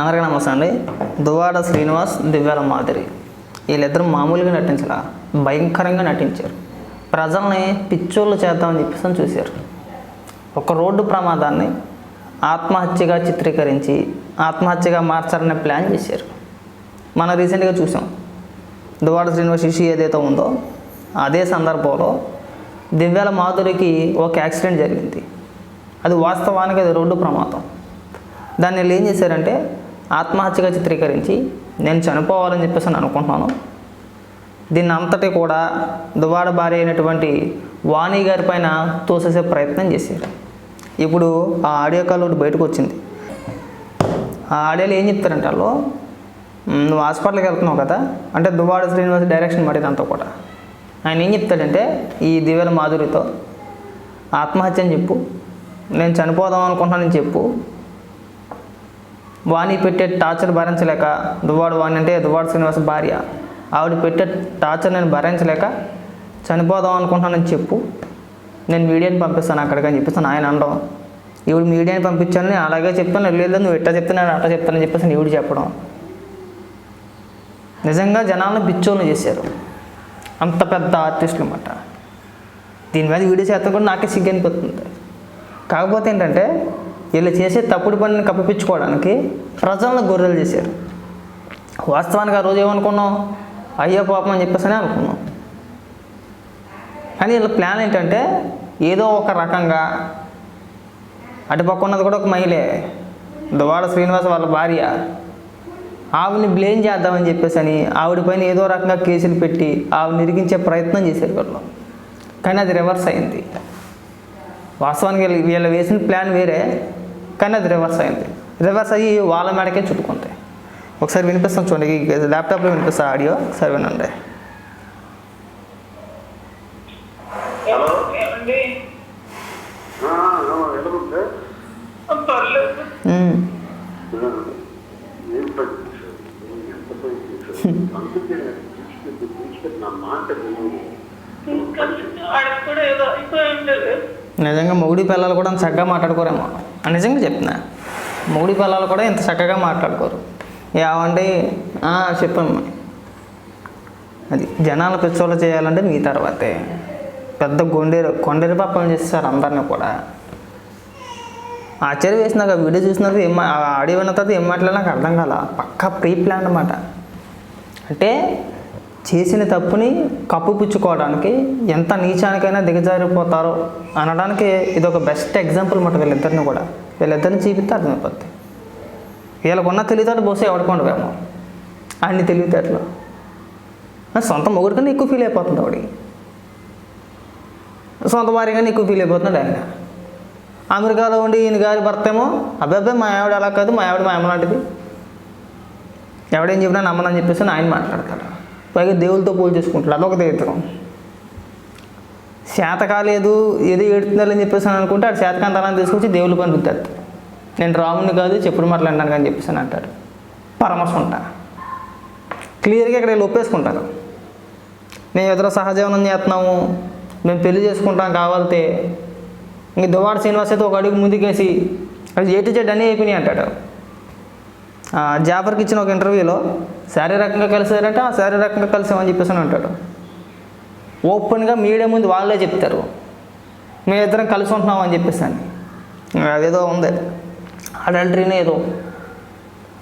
అందరికీ నమస్తే అండి దువాడ శ్రీనివాస్ దివ్యాల మాదిరి. వీళ్ళిద్దరూ మామూలుగా నటించలా భయంకరంగా నటించారు. ప్రజల్ని పిచ్చోళ్ళు చేద్దామని చెప్పేసి చూశారు. ఒక రోడ్డు ప్రమాదాన్ని ఆత్మహత్యగా చిత్రీకరించి ఆత్మహత్యగా మార్చాలనే ప్లాన్ చేశారు. మనం రీసెంట్గా చూసాం. దువాడ శ్రీనివాస్ ఇష్యూ ఏదైతే ఉందో అదే సందర్భంలో దివ్యాల మాధురికి ఒక యాక్సిడెంట్ జరిగింది. అది వాస్తవానికి అది రోడ్డు ప్రమాదం. దాన్ని వీళ్ళు ఏం చేశారంటే ఆత్మహత్యగా చిత్రీకరించి నేను చనిపోవాలని చెప్పేసి నేను అనుకుంటున్నాను. దీన్ని అంతటి కూడా దువాడ భార్య అయినటువంటి వాణి గారి పైన తోసేసే ప్రయత్నం చేశారు. ఇప్పుడు ఆ ఆడియో కాల్ ఒకటి బయటకు వచ్చింది. ఆ ఆడియోలో ఏం చెప్తారంటే వాళ్ళు నువ్వు హాస్పిటల్కి వెళ్తున్నావు కదా అంటే దువాడ శ్రీనివాస్ డైరెక్షన్ పడిందంతా కూడా. ఆయన ఏం చెప్తాడంటే ఈ దివ్యల మాధురితో ఆత్మహత్య అని చెప్పు నేను చనిపోదాం అనుకుంటున్నానని చెప్పు వాణి పెట్టే టార్చర్ భరించలేక దువ్వాడు వాణి అంటే దువ్వాడు శ్రీనివాస భార్య. ఆవిడ పెట్టే టార్చర్ నేను భరించలేక చనిపోదాం అనుకుంటున్నానని చెప్పు. నేను మీడియాని పంపిస్తాను అక్కడికి అని చెప్పేసి ఆయన అనడం. ఇవి మీడియాని పంపించాను నేను అలాగే చెప్తాను వెళ్ళేది నువ్వు ఎట్టా చెప్తాను నేను అట్టా చెప్తానని చెప్పేసి ఈవిడ చెప్పడం. నిజంగా జనాలను పిచ్చోళ్ళు చేశారు. అంత పెద్ద ఆర్టిస్టులు అన్నమాట. దీని మీద వీడియో చేస్తాం కూడా నాకే సిగ్గు అనిపిస్తుంది. కాకపోతే ఏంటంటే వీళ్ళు చేసే తప్పుడు పనిని కప్పిపించుకోవడానికి ప్రజలను గొర్రెలు చేశారు. వాస్తవానికి ఆ రోజు ఏమనుకున్నాం? అయ్యో పాపం అని చెప్పేసి అనుకున్నాం. కానీ వీళ్ళ ప్లాన్ ఏంటంటే ఏదో ఒక రకంగా అటుపక్క ఉన్నది కూడా ఒక మహిళే. దువాడ శ్రీనివాస వాళ్ళ భార్య. ఆవిని బ్లేమ్ చేద్దామని చెప్పేసి అని ఆవిడ పైన ఏదో రకంగా కేసులు పెట్టి ఆవిడ నిరిగించే ప్రయత్నం చేశారు వాళ్ళు. కానీ అది రివర్స్ అయింది. వాస్తవానికి వీళ్ళు- వీళ్ళు వేసిన ప్లాన్ వేరే కానీ అది రివర్స్ అయింది. రివర్స్ అయ్యి వాళ్ళ మేడకే చుట్టుకుంటాయి ఒకసారి వినిపిస్తాం చూడండి ల్యాప్టాప్లో వినిపిస్తా ఆడియో ఒకసారి వినండి. మాట కూడా ఏదో అయిపోయి ఉండేది నిజంగా మొగుడి పిల్లలు కూడా అంత చక్కగా మాట్లాడుకోరేమో. నిజంగా చెప్తున్నా. మొగుడి పిల్లలు కూడా ఇంత చక్కగా మాట్లాడుకోరు. ఏమండి చెప్పమ్మా అది జనాలు పిచ్చోళ్ళు చేయాలంటే మీ తర్వాతే. పెద్ద కొండేరు కొండేరు పాపం చేస్తారు అందరిని కూడా. ఆశ్చర్య వేసినాక ఆ వీడియో చూసినప్పుడు ఏం ఆడియో విన్న తర్వాత ఏం మాట్లాడాలో నాకు అర్థం కాల. పక్కా ప్రీ ప్లాన్ అనమాట అంటే చేసిన తప్పుని కప్పుపుచ్చుకోవడానికి ఎంత నీచానికైనా దిగజారిపోతారో అనడానికి ఇది ఒక బెస్ట్ ఎగ్జాంపుల్ మాట వీళ్ళిద్దరిని కూడా. వీళ్ళిద్దరిని చూపిస్తే అర్థమైపోద్ది. వీళ్ళకున్న తెలివితేటలు బహుశా ఎవరికి ఉండవేమో. అన్ని తెలివితేటలు. సొంత మొగుడు ఎక్కువ ఫీల్ అయిపోతుంది ఆవిడ సొంత వారి కన్నా ఎక్కువ ఫీల్ అయిపోతున్నాడు ఆయన. అమెరికాలో ఉండి ఈయన గారి భర్త ఏమో అబ్బాయి మా ఆవిడ అలా కాదు మా ఆవిడ మా అమ్మ లాంటిది. ఎవడేం చెప్పినా నమ్మనని చెప్పేసి ఆయన మాట్లాడతాడు. పైగా దేవులతో పోల్ చేసుకుంటాడు అదొక దరిద్రం శాత కాలేదు ఏదో ఏడుతుందని చెప్పేసి అని అనుకుంటే ఆడు శాతకాంతాలను తీసుకొచ్చి దేవుళ్ళ పని రుద్దాడు. నేను రాముని కాదు చెప్పుడు మాట్లాడినాను కానీ చెప్పేసి అని అంటాడు. పరమశుంట. క్లియర్గా ఇక్కడ వీళ్ళు ఒప్పేసుకుంటారు. మేము ఎదురు సహజీవనం చేస్తున్నాము. మేము పెళ్ళి చేసుకుంటాం కావాలితే. ఇంక దువాడ శ్రీనివాస్ అయితే ఒక అడుగు ముందుకేసి అది ఏటి చెడ్డ అన్నీ అయిపోయినాయి అంటాడు. జాఫర్కి ఇచ్చిన ఒక ఇంటర్వ్యూలో శారీరకంగా కలిసారంటే ఆ శారీరకంగా కలిసామని చెప్పేసి అని అంటాడు. ఓపెన్గా మీడియా ముందు వాళ్ళే చెప్తారు. మేము ఇద్దరం కలిసి ఉంటున్నాం అని చెప్పేసి అని అదేదో ఉంది. అడల్టరీనే ఏదో.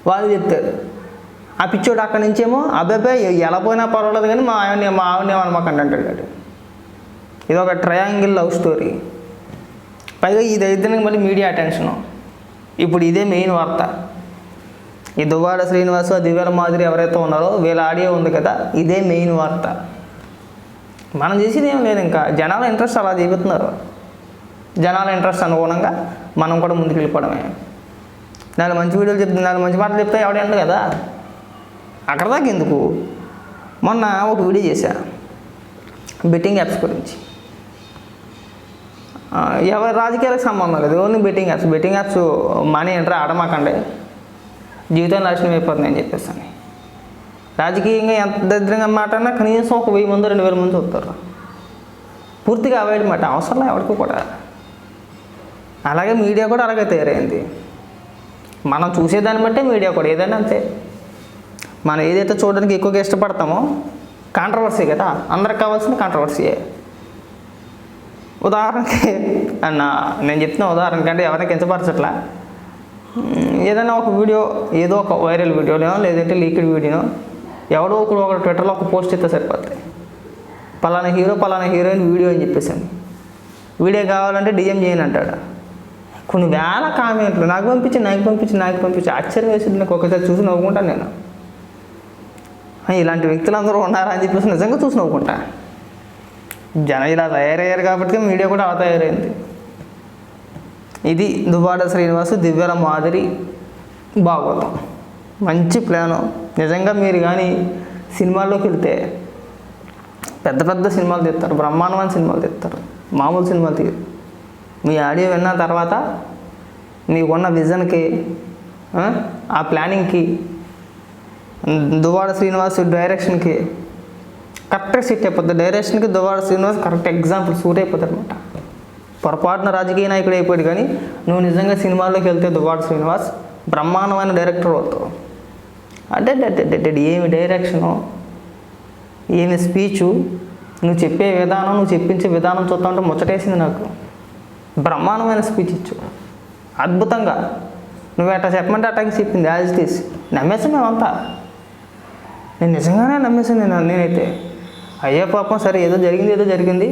వాళ్ళు చెప్తారు. ఆ పిచ్చోడు అక్కడి నుంచేమో అబ్బాయి ఎలా పోయినా పర్వాలేదు కానీ మా ఆవిడ మా ఆవిడని అనమాకండి అంటాడు ఇది ఒక ట్రయాంగిల్ లవ్ స్టోరీ పైగా ఇది ఇద్దరికి మళ్ళీ మీడియా అటెన్షను ఇప్పుడు ఇదే మెయిన్ వార్త. ఈ దువ్వాడ శ్రీనివాసు ఆ దివ్యాల మాదిరి ఎవరైతే ఉన్నారో వీళ్ళ ఆడియో ఉంది కదా ఇదే మెయిన్ వార్త. మనం చేసింది ఏం లేదు ఇంకా. జనాల ఇంట్రెస్ట్ అలా చూపుతున్నారు జనాల ఇంట్రెస్ట్ అనుగుణంగా మనం కూడా ముందుకు వెళ్ళిపోవడమే. నాలుగు మంచి వీడియోలు చెప్తుంది నాలుగు మంచి మాటలు చెప్తే ఎవడండి కదా? అక్కడ దాకా ఎందుకు? మొన్న ఒక వీడియో చేశా బెట్టింగ్ యాప్స్ గురించి. ఎవరి రాజకీయాలకు సంబంధం లేదు only betting apps. Betting apps money enter ఆడమాకండి. జీవితం నాశనం అయిపోతుంది అని చెప్పేసి అని రాజకీయంగా ఎంత దరిద్రంగా మాట్లాడినా కనీసం ఒక వెయ్యి మంది రెండు వేల మంది వస్తారు పూర్తిగా అవాయిడ్ మాట అవసరం ఎవరికి కూడా. అలాగే మీడియా కూడా అలాగే తయారైంది. మనం చూసేదాన్ని బట్టే మీడియా కూడా ఏదైనా అంతే. మనం ఏదైతే చూడడానికి ఎక్కువగా ఇష్టపడతామో కాంట్రవర్సీ కదా. అందరికి కావాల్సిన కాంట్రవర్సీయే ఉదాహరణకి అన్న నేను చెప్తున్న ఉదాహరణకి అంటే ఎవరిని కించపరచట్లా? ఏదైనా ఒక వీడియో ఏదో ఒక వైరల్ వీడియోనో లేదంటే లీక్డ్ వీడియోనో ఎవడో ఒకడు ఒక ట్విట్టర్లో ఒక పోస్ట్ ఇస్తే సరిపోతాయి పలానా హీరో పలానా హీరోయిన్ వీడియో అని చెప్పేసాను వీడియో కావాలంటే డిఎం చేయను అంటాడు. కొన్ని వేల కామెంట్లు. నాకు పంపించి నాకు పంపించి నాకు పంపించి. ఆశ్చర్యం వేసింది నాకు ఒకసారి చూసి నవ్వుకుంటాను నేను. ఇలాంటి వ్యక్తులు అందరూ ఉన్నారా అని చెప్పేసి నిజంగా చూసి నవ్వుకుంటా. జనం ఇలా తయారయ్యారు కాబట్టి మీడియా కూడా అలా తయారైంది. ఇది దువ్వాడ శ్రీనివాస్ దివ్యల మాదిరి భాగవతం మంచి ప్లాను. నిజంగా మీరు కానీ సినిమాల్లోకి వెళ్తే పెద్ద పెద్ద సినిమాలు తీస్తారు. బ్రహ్మాండమైన సినిమాలు తీస్తారు. మామూలు సినిమాలు తీరు మీ ఆడియో విన్న తర్వాత మీకున్న విజన్కి ఆ, ప్లానింగ్కి దువాడ శ్రీనివాస్ డైరెక్షన్కి కరెక్ట్గా సెట్ అయిపోతుంది డైరెక్షన్కి Duvvada Srinivas correct example suit అయిపోతుంది అనమాట పొరపాటున రాజకీయ నాయకుడు అయిపోయాడు కానీ నువ్వు నిజంగా సినిమాల్లోకి వెళ్తే దువాడ శ్రీనివాస్ బ్రహ్మాండమైన డైరెక్టర్ అవుతావు. అంటే ఏమి డైరెక్షను ఏమి స్పీచు నువ్వు చెప్పే విధానం నువ్వు చెప్పించే విధానం చూస్తా ఉంటే ముచ్చటేసింది నాకు. బ్రహ్మాండమైన స్పీచ్ ఇచ్చు అద్భుతంగా. నువ్వు అట్లా చెప్పమంటే అట్టాకి చెప్పింది యాజ్ తీసి నమ్మేసాం మేమంతా. నేను నిజంగానే నమ్మేసాను నేను నేనైతే. అయ్యో పాపం సరే ఏదో జరిగింది ఏదో జరిగింది.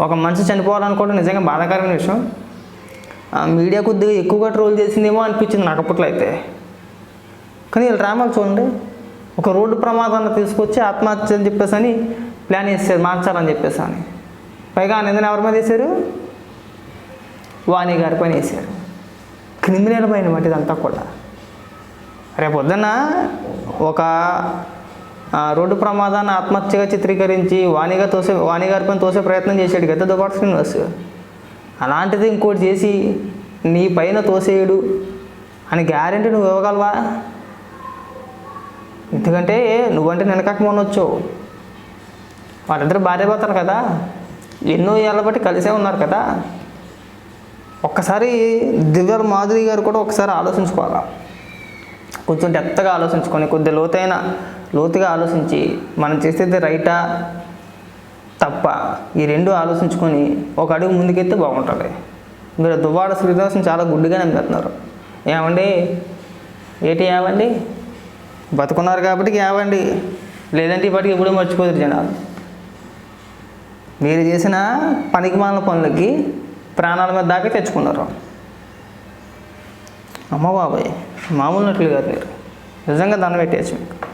ఒక మనిషి చనిపోవాలనుకోవడం నిజంగా బాధాకరమైన విషయం. మీడియా కొద్దిగా ఎక్కువగా ట్రోల్ చేసిందేమో అనిపించింది నాకు అప్పట్లో అయితే. కానీ వీళ్ళు డ్రామాలు చూడండి. ఒక రోడ్డు ప్రమాదాన్ని తీసుకొచ్చి ఆత్మహత్య అని చెప్పేసి అని ప్లాన్ చేశారు మార్చాలని చెప్పేసి అని పైగా ఆ నిందన ఎవరి మీద వేశారు? వాణి గారి పైన వేశారు. క్రిమినల్ పైన వంటిదంతా కూడా. రేపు పొద్దున్న ఒక రోడ్డు ప్రమాదాన్ని ఆత్మహత్యగా చిత్రీకరించి వాణిగా తోసే వాణి తోసే ప్రయత్నం చేశాడు కదా దుబాట్ శ్రీనివాస్. అలాంటిది ఇంకోటి చేసి నీ పైన తోసేయడు అని గ్యారెంటీ నువ్వు ఇవ్వగలవా? ఎందుకంటే నువ్వంటే వెనకక మొన్నొచ్చావు. వాళ్ళిద్దరు భార్య భర్తలు కదా. ఎన్నో ఏళ్ళ బట్టి కలిసే ఉన్నారు కదా. ఒక్కసారి దివ్యల మాధురి గారు కూడా ఒకసారి ఆలోచించుకోవాలా. కొంచెం డెప్త్గా ఆలోచించుకొని కొద్ది లోతైన లోతుగా ఆలోచించి మనం చేసేది రైటా తప్ప? ఈ రెండు ఆలోచించుకొని ఒక అడుగు ముందుకెత్తే బాగుంటుంది. మీరు దువ్వాడ శ్రీనివాసం చాలా గుడ్డిగా నమ్ముతున్నారు ఏమండి? ఏటి ఏమండి? బతుకున్నారు కాబట్టి ఏమండి? లేదంటే ఇప్పటికి ఎప్పుడూ మర్చిపోతారు జనాలు. మీరు చేసిన పనికి మాలిన పనులకి ప్రాణాల మీద దాకా తెచ్చుకున్నారు. అమ్మ బాబాయ్ మామూలు నట్లు కాదు మీరు. నిజంగా దండం పెట్టేసి మీకు.